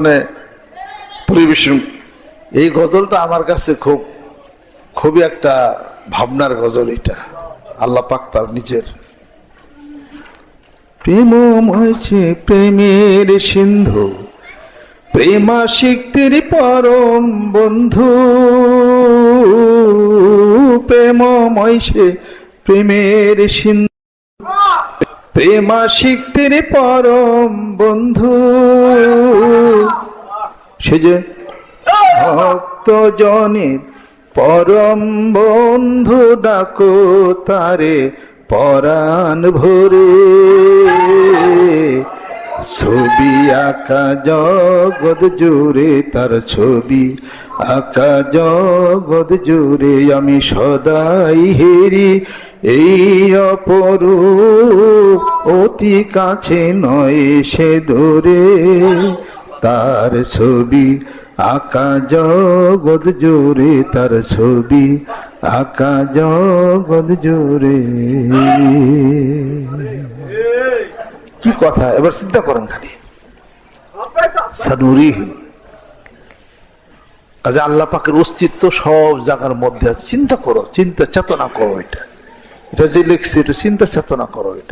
মানে পরিবেশন। এই গজলটা আমার কাছে খুব, খুবই একটা ভাবনার গজল এটা। আল্লাহ পাক তার নিজের। প্রেম হয়েছে প্রেমের সিন্ধু প্রেমাশিক্তির পরম বন্ধু। প্রেম ময়সে প্রেমের সিন্ধু প্রেমাশিক্তির পরম বন্ধু। সে যে ভক্ত জনের পরম বন্ধু ডাকো তারে পরাণ ভরে। ছবি আঁকা জগৎ জুড়ে, তার ছবি আঁকা জগৎ জুড়ে আমি সদাই হেরি। এই অপরূপ অতি কাছে নয় সে দূরে। তার ছবি, আঁকা জগৎ জোরে তার ছবি, আঁকা জগৎ জোরে কি কথা? এবার চিন্তা করেন খালি। সানুরি কাজে আল্লাহ পাকের অস্তিত্ব সব জায়গার মধ্যে আছে। চিন্তা করো, চিন্তা চেতনা করো এটা। এটা যে লিখছে, এটা চিন্তা চেতনা করো এটা।